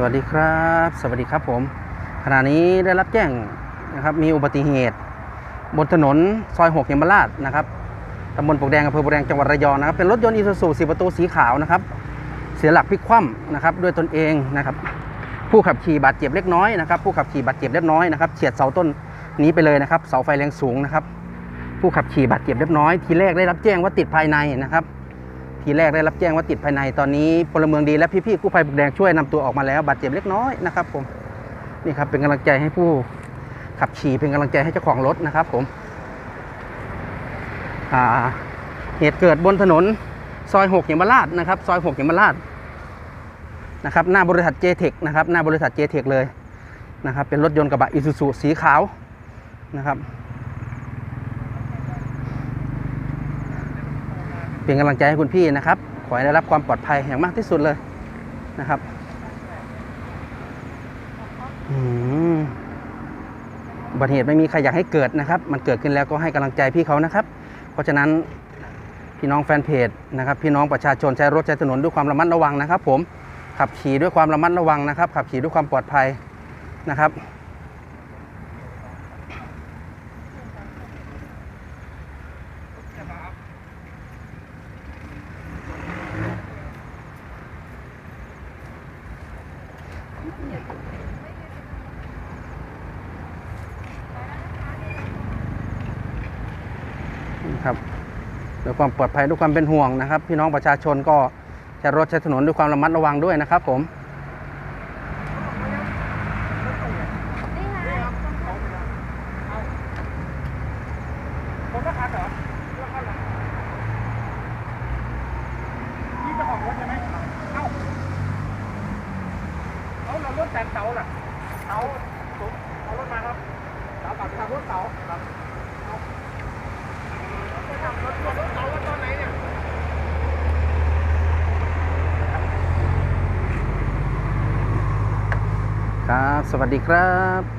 สวัสดีครับ สวัสดีครับผม ขณะนี้ได้รับแจ้งนะครับ มีอุบัติเหตุ บนถนนซอย6เยมราชนะครับตำบลปวกแดงอำเภอปวกแดงจังหวัดระยองนะครับ เป็นรถยนต์อีซูซูสีประตูสีขาวนะครับ เสียหลักพลิกคว่ำนะครับ ด้วยตนเองนะครับ ผู้ขับขี่บาดเจ็บเล็กน้อยนะครับ ผู้ขับขี่บาดเจ็บเล็กน้อยนะครับ เฉียดเสาต้นนี้ไปเลยนะครับ เสาไฟแรงสูงนะครับ ผู้ขับขี่บาดเจ็บเล็กน้อย ทีแรกได้รับแจ้งว่าติดภายในนะครับ ทีแรกได้รับแจ้งว่าติดภายในตอนนี้พลเมืองดีและพี่ๆกู้ภัยบุกแดงช่วยนำตัวออกมาแล้วบาดเจ็บเล็กน้อยนะครับผมนี่ครับเป็นกำลังใจให้ผู้ขับขี่เป็นกำลังใจให้เจ้าของรถนะครับผมเหตุเกิดบนถนนซอย6เหมราชนะครับซอย6เหมราชนะครับหน้าบริษัทเจเทคนะครับหน้าบริษัทเจเทคเลยนะครับเป็นรถยนต์กระบะอิซูซูสีขาวนะครับ เป็นกำลังใจให้คุณพี่นะครับ ขอให้ได้รับความปลอดภัยอย่างมากที่สุดเลยนะครับอืมอุบัติเหตุไม่มีใครอยากให้เกิดนะครับ มันเกิดขึ้นแล้วก็ให้กำลังใจพี่เขานะครับ เพราะฉะนั้นพี่น้องแฟนเพจนะครับ พี่น้องประชาชนใช้รถใช้ถนนด้วยความระมัดระวังนะครับ ผมขับขี่ด้วยความระมัดระวังนะครับ ขับขี่ด้วยความปลอดภัยนะครับ ครับด้วยความปลอดภัยด้วยความเป็นห่วงนะครับ พี่น้องประชาชนก็ใช้รถใช้ถนนด้วยความระมัดระวังด้วยนะครับผมผมก็คันเหรอเรื่องคันเหรอพี่เจ้าของรถใช่ไหมเอ้าเอาเรถแต่งเสาล่ะเสาสูงเอารถมาครับเสาปักทางรถเสาครับเอาไปทำรถรถเสาว่าตอนไหนเนี่ยครับ สวัสดีครับ